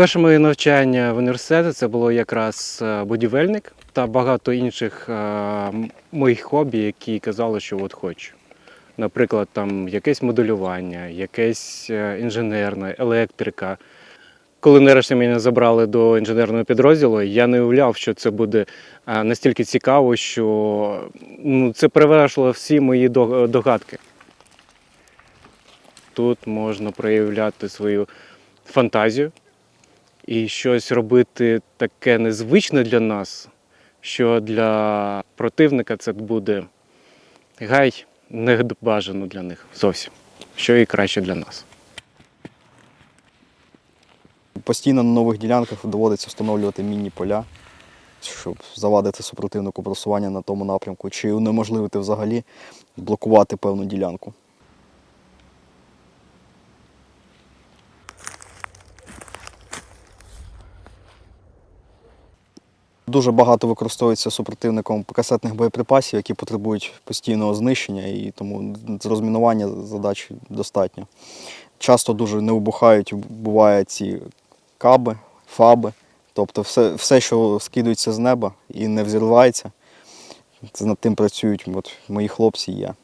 Перше моє навчання в університеті це було якраз е, будівельник та багато інших е, моїх хобі, які казали, що от хочу. Наприклад, там якесь моделювання, якесь е, інженерне, електрика. Коли нарешті мене забрали до інженерного підрозділу, я не уявляв, що це буде настільки цікаво, що ну, це перевершило всі мої догадки. Тут можна проявляти свою фантазію і щось робити таке незвичне для нас, що для противника це буде гай не бажано для них зовсім, що і краще для нас. Постійно на нових ділянках доводиться встановлювати мінні поля, щоб завадити супротивнику просування на тому напрямку, чи унеможливити взагалі блокувати певну ділянку. Дуже багато використовується супротивником касетних боєприпасів, які потребують постійного знищення, і тому з розмінування задач достатньо. Часто дуже не вибухають, бувають ці каби, фаби, тобто все, все, що скидується з неба і не взірвається. Над тим працюють от, мої хлопці і я.